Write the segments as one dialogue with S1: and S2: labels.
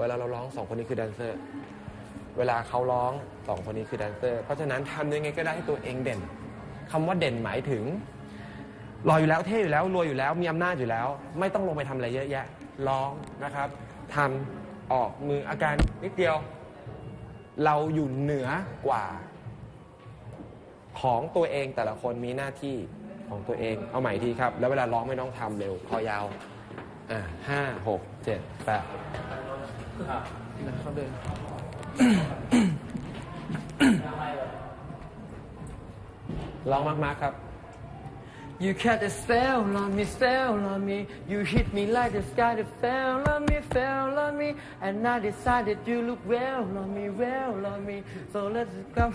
S1: เวลาเราร้องสองคนนี้คือแดนเซอร์ เวลาเขาร้องสองคนนี้คือแดนเซอร์ เพราะฉะนั้นทำยังไงก็ได้ให้ตัวเองเด่นคำว่าเด่นหมายถึงหล่ออยู่แล้วเท่อยู่แล้วรวยอยู่แล้วมีอำนาจอยู่แล้ว ไม่ต้องลงไปทำอะไรเยอะแยะร้องนะครับทำออกมืออาการนิดเดียว เราอยู่เหนือกว่า ของตัวเองแต่ละคนมีหน้าที่ของตัวเองเอาใหม่ทีครับ แล้วเวลาร้องไม่ต้องทำเร็วคอยาวอ่าห้าหกเจ็ดแปด เขาเดินร้องมากๆครับ
S2: You catch a spell on me, spell on me. You hit me like the sky that fell on me, fell on me. And I decided you look well on me, well on me. So let's come,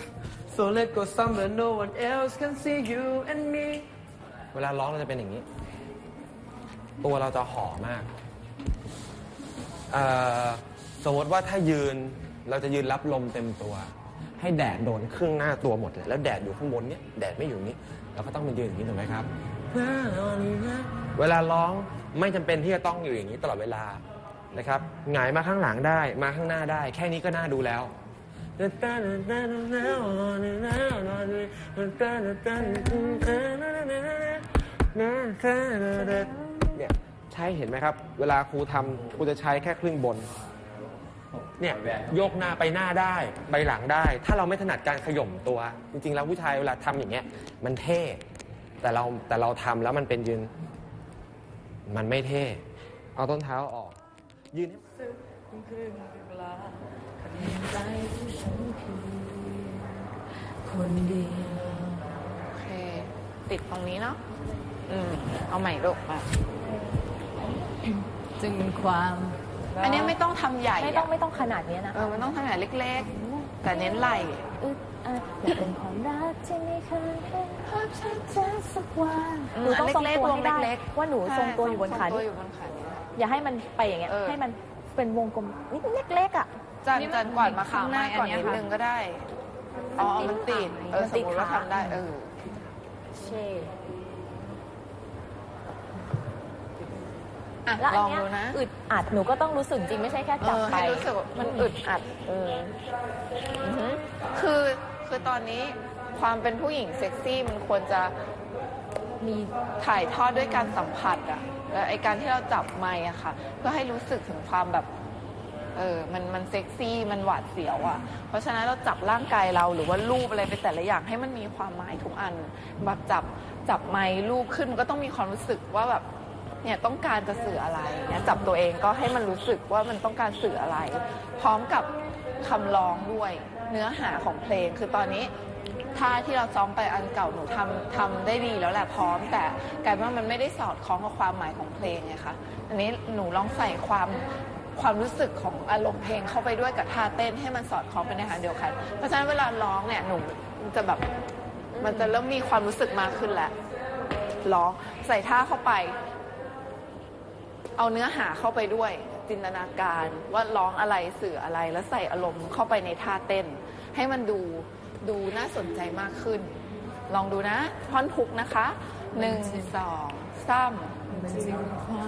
S2: so let's go somewhere no one else can see you and me.
S1: เวลาร้องเราจะเป็นอย่างนี้ ตัวเราจะห่อมาก เอ่อ สมมติว่าถ้ายืนเราจะยืนรับลมเต็มตัว ให้แดดโดนครึ่งหน้าตัวหมดเลยแล้วแดดอยู่ข้างบนเนี้ยแดดไม่อยู่นี้เราก็ต้องมายืนอย่างนี้ถูกไหมครับเวลาร้องไม่จำเป็นที่จะต้องอยู่อย่างนี้ตลอดเวลานะครับหงายมาข้างหลังได้มาข้างหน้าได้ แค่นี้ก็น่าดูแล้วเนี่ยใช้เห็นไหมครับ เวลาครูทำครูจะใช้แค่ครึ่งบน เนี่ยโยกหน้าไปหน้าได้ ไปหลังได้ ถ้าเราไม่ถนัดการขย่มตัว จริง ๆ แล้วผู้ชายเวลาทำอย่างเงี้ย มันเท่ แต่เราแต่เราทำแล้วมันเป็นยืน มันไม่เท่ เอาต้นเท้าออก ยืนให้
S3: คนเดียว
S4: โอเค ติดตรงนี้เนาะอืมเอาใหม่ลูกมา
S3: จึงความ
S4: อันนี้ไม่ต้องทำใหญ่
S5: ไม่ต้อง
S4: อะ
S5: ไม่ต้องขนาดนี้นะ
S4: เออมันต้องทำใหญ่เล็กๆ แต่เน้นไหล
S5: อึดอัดอยากเป็นความรักที่ไม่เคยเห็นภาพชัดเจนสักวัน
S4: อื
S5: ห
S4: ม
S5: นูต้องทรง
S4: เล็ก
S5: ตัว
S4: ๆ
S5: ให้ได้
S4: เล็กๆ
S5: ว่าหนูทรงตัวอยู่บนขา
S4: ทรงตัว
S5: นี้
S4: อยู่บนขานี้
S5: อย่าให้มันไปอย่างเงี้ย
S4: เออ
S5: ให้มันเป็นวงกลมนิดเล็กๆอะ
S4: จันจันกวาดมาข้างหน้าก่อนนิดนึงก็ได้ อ๋อ มันติด เออ
S5: มัน
S4: ส
S5: ติ
S4: ม
S5: ด
S4: มติว่า
S5: ขา
S4: ทำได้ เออ
S5: เช่
S4: อะ
S5: แล้ว
S4: ล
S5: อัน
S4: อง
S5: เนี้ย
S4: ดูนะ
S5: อึดอัดหนูก็ต้องรู้สึกจริงไม่ใช่แค่
S4: เอ
S5: จับ
S4: อ
S5: ไป
S4: ให้รู้สึกว่ามันอึดอัด
S5: เออ
S4: อือหือ คือคือตอนนี้ความเป็นผู้หญิงเซ็กซี่มันควรจะมีถ่ายทอดด้วยการสัมผัสอะและไอการที่เราจับไมค์อะค่ะ เพื่อให้รู้สึกถึงความแบบ เออมันมันเซ็กซี่มันหวาดเสียวอะเพราะฉะนั้นเราจับร่างกายเราหรือว่ารูปอะไรไปแต่ละอย่างให้มันมีความหมายทุกอันแบบจับจับไมค์รูปขึ้นมันก็ต้องมีความรู้สึกว่าแบบ เนี่ยต้องการจะสื่ออะไรเนี่ยจับตัวเองก็ให้มันรู้สึกว่ามันต้องการสื่ออะไร พร้อมกับคำร้องด้วยเนื้อหาของเพลงคือตอนนี้ท่าที่เราซ้อมไปอันเก่าหนูทำทำได้ดีแล้วแหละพร้อม แต่กลายเป็นว่ามันไม่ได้สอดคล้องกับความหมายของเพลงไงคะอันนี้หนูลองใส่ความความรู้สึกของอารมณ์เพลงเข้าไปด้วยกับท่าเต้นให้มันสอดคล้องไปในทางเดียวกัน เพราะฉะนั้นเวลาร้องเนี่ยหนูจะแบบมันจะเริ่มมีความรู้สึกมากขึ้นแล้วร้องใส่ท่าเข้าไป เอาเนื้อหาเข้าไปด้วยจินตนาการว่าร้องอะไรสื่ออะไรแล้วใส่อารมณ์เข้าไปในท่าเต้น ให้มันดูดูน่าสนใจมากขึ้น ลองดูนะท่อนพุกนะคะหนึ่งสองสาม
S3: จึงควา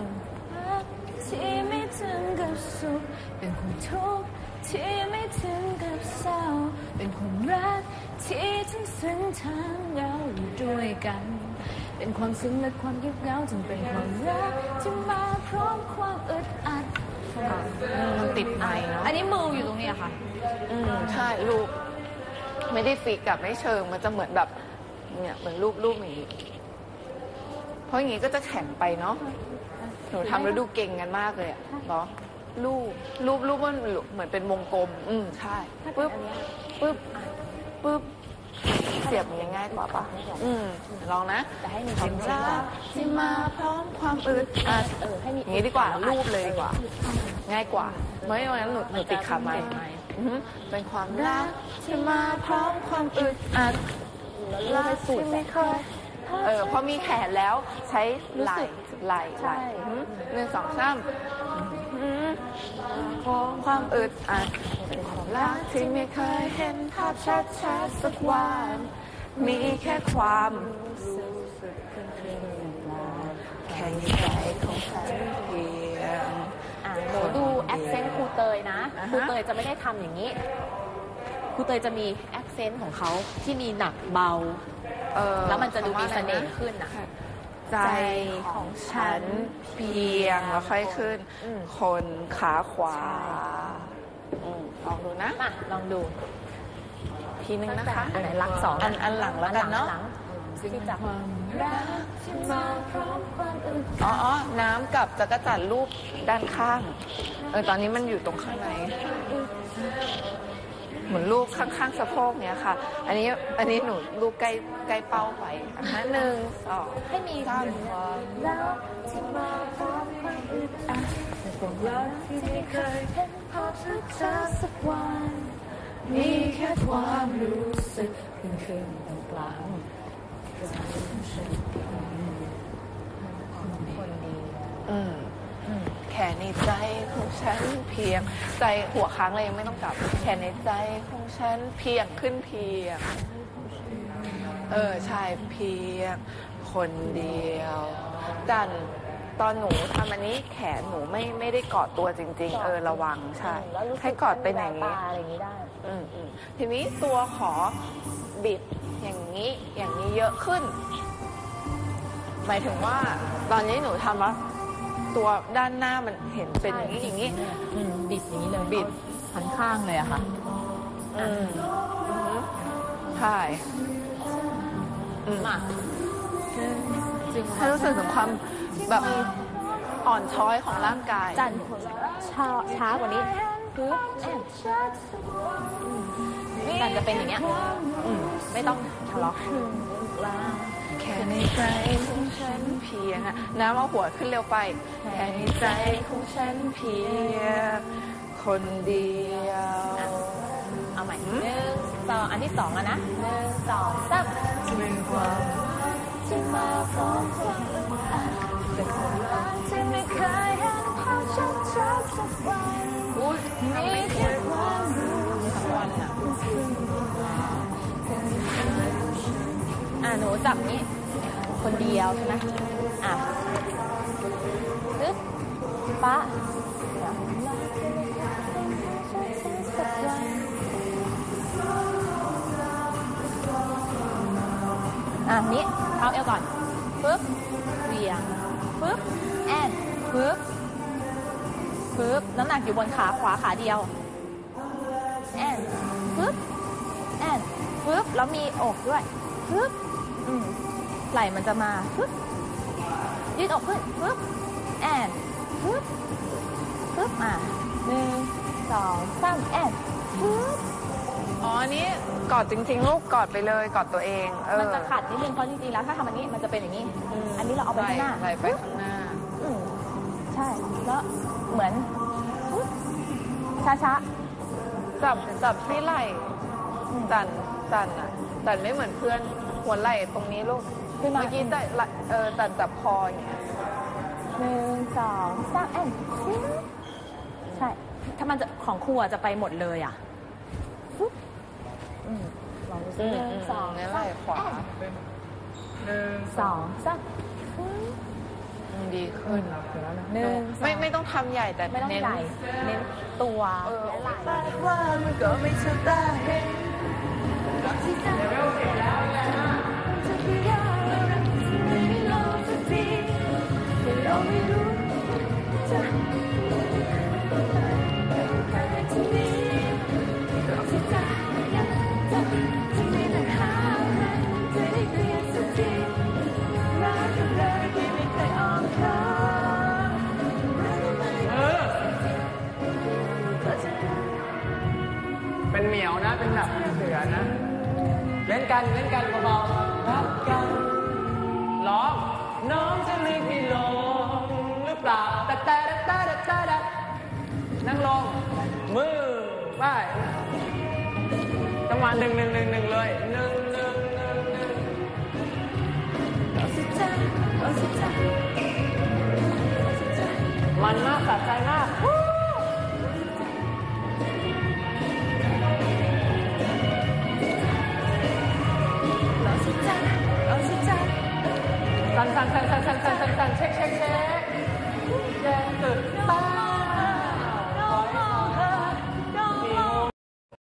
S3: ที่ไม่ถึงกับสุขเป็นความทุกข์ที่ไม่ถึงกับเศร้า เป็นความรักที่ทั้งซึ้งทั้งเหงาอยู่ด้วยกัน เป็นความซึ้งและความเงียบเหงาจึงเป็นความรักที่มาพร้อมความอึดอัด
S4: มันติดไม้เนาะ
S3: อันนี้มืออยู่ตรงนี้อะค่ะ
S4: อืมใช่รูปไม่ได้ฟิกกับไม่เชิง มันจะเหมือนแบบเนี่ยเหมือนรูปรูปอย่างนี้เพราะอย่างนี้ก็จะแข็งไปเนาะหนูทำแล้วดูเก่งกันมากเลยอะเนาะรูปรูปรูปมันเหมือนเป็นวงกลม อืมใช่ปึ๊บปึ๊บปึ๊บ เสียบมันยังง่ายกว่าปะอืมลองนะ
S5: แต่ให้มี
S4: ความรักที่มาพร้อมความอึดอัด
S5: เออให้มี
S4: อย่างนี้ดีกว่ารูปเลยดีกว่า ง่ายกว่าไม่อย่างนั้นหนูหนูติดขาไม้อือหือเป็นความรักที่มาพร้อมความอึดอัด
S5: แล้วไปสูตรไม่เคย
S4: เออพอมีแขนแล้วใช้ไหล่ไหล่ไห
S5: ใช่
S4: ล่อือหือหนึ่งสองสาม อือหือความอึดอัดเป็นความรักที่ไม่เคยเห็นภาพชัดชัดๆสักวัน มีแค่ความรู้สึกเพียงๆแค่ในใจของฉันเพียง
S5: อะหนูดูแอคเซนต์ครูเตยนะ
S4: อ่าฮะ
S5: ครูเตยจะไม่ได้ทำอย่างนี้ครูเตยจะมีแอคเซนต์ของเขาที่มีหนักเบา
S4: เออ
S5: แล้วมันจะดูมี
S4: คำว่า
S5: เส
S4: อะไร
S5: น่
S4: นะ
S5: ห์ขึ้นอะ
S4: ใจของฉันเพียงแล้วค่อยขึ้น
S5: อืม
S4: คนขาขวาอืมลองดูนะ
S5: มาลองดู
S4: ทีนึงนะคะ
S5: อันไหนรักสอง
S4: อันอันหลังแล้วกันเนาะ
S5: อัหลังซึ่งจะ
S3: รักที่มาพร้อมความอึด
S4: อ๋ออ๋อน้ำกับจักรจันทร์รูปด้านข้างเออตอนนี้มันอยู่ตรงข้างใน เหมือนรูปข้างๆสะโพกเนี้ยค่ะ อันนี้อันนี้หนูรูปใกล้ใกล้เป้าไปนะหนึ่งสอง
S5: ให้มี
S4: สาม
S3: รักที่มาพร้อมความอึดอัดแต่ความรักที่ไม่เคยเห็นภาพชัดเจนสักวันมีแค่ความรู้สึกเพียงคืนตรงกลาง
S5: คนดีเอื
S4: ม แค่ในใจของฉันเพียง ใจหัวค้างเลยยังไม่ต้องกลับแค่ในใจของฉันเพียงขึ้นเพียง เออใช่เพียง คนเดียวจันตอนหนูทำอันนี้แขนหนูไม่ไม่ได้กอดตัวจริง ๆเออระวังใช่
S5: แล้วรู้สึ
S4: ให้กอดเป็นอย่าง
S5: นี้
S4: นี้
S5: อะไรอย่างนี้ได้
S4: อืมอืมทีนี้ตัวขอบิดอย่างนี้อย่างนี้เยอะขึ้น หมายถึงว่าตอนนี้หนูทำแล้ว ตัวด้านหน้ามันเห็นเป็นอย่างนี้อย่างนี้
S5: อืมบิดอย่างนี้เลย
S4: บิด
S5: หันข้างเลยอะค่ะ
S4: อืมอือฮึใช่อืม
S5: มาจึง
S4: ให้รู้สึกถึงความแบบอ่อนช้อยของร่างกาย
S5: จันช้าช้ากว่านี้ปึ๊บจันจะเป็นอย่างเงี้ยอืมไม่ต้องทะเลาะ
S4: แค่ในใจของฉันเพี ยงอะน้ำเอาหัวขึ้นเร็วไปแค่ในใจของฉันเพียงคนเดียว
S5: เอาใหม่หนึ่งสองอันที่สองแล้วนะหนึ่งสองสาม
S3: ที่มาพร้อมความอึดอัดแต่ความรักที่ไม่เคยเห็นภาพชัดเจนสักวัน
S4: อุ้ย
S3: มีแค่ความรู้
S4: ทั้งวันอะ
S5: อะหนูจับนี้ คนเดียวใช่ไหม อะปึ๊บปะอะนี้เท้าเอวก่อนปึ๊บเวียงปึ๊บแอนปึ๊บปึ๊บน้ำหนักอยู่บนขาขวาขาเดียวแอนปึ๊บแอนปึ๊บแล้วมีอกด้วยปึ๊บอืมไหล่มันจะมาปึ๊บ ยืดอกขึ้นปึ๊บแอนปึ๊บปึ๊บอะหนึ่งสองสามแอนปึ๊บ
S4: อ๋ออันนี้กอดจริง ๆ ลูกกอดไปเลยกอดตัวเองเออ
S5: มันจะขัดนิดนึงเพราะจริงๆแล้วถ้าทำอันนี้มันจะเป็นอย่างนี้ อันนี้เราเอาไปข้างหน้า
S4: ไหลไปข้างหน้า
S5: อืมใช่แล้วเหมือนปึ๊บช้า
S4: จับจับที่ไหล่จันจันอะจันไม่เหมือนเพื่อนหัวไหล่ตรงนี้ลูก
S5: ๆ ขึ้นมา
S4: เมื่อกี้จันไหล่เออจันจับคออย่างเงี้ย
S5: หนึ่งสองสามแอนใช่ ถ้ามันจะของครูอะจะไปหมดเลยอะปึ๊บอืมลองดูสิหนึ่งสอง
S4: งั้นไห
S5: สา
S4: ล่
S5: ม
S4: ขวา
S5: สองสาม
S4: อืมดีขึ้น
S5: หนึ่ง
S4: ไม่ไม่ต้องทำใหญ่แต่
S5: ไม่ต้อง
S4: เน้น
S5: ใหญ่เน้นตัว
S4: เออ
S5: และไหล่
S2: กันเล่นกันเบาๆรักกันร้องน้องจะลืมพี่ลงหรือเปล่าแต่แต่แต่แต่แต่แต่นั่งลงมือไปจังหวะหนึ่งหนึ่งหนึ่งหนึ่งเลยหนึ่งหนึ่งหนึ่งหนึ่งมันมากสะใจมาก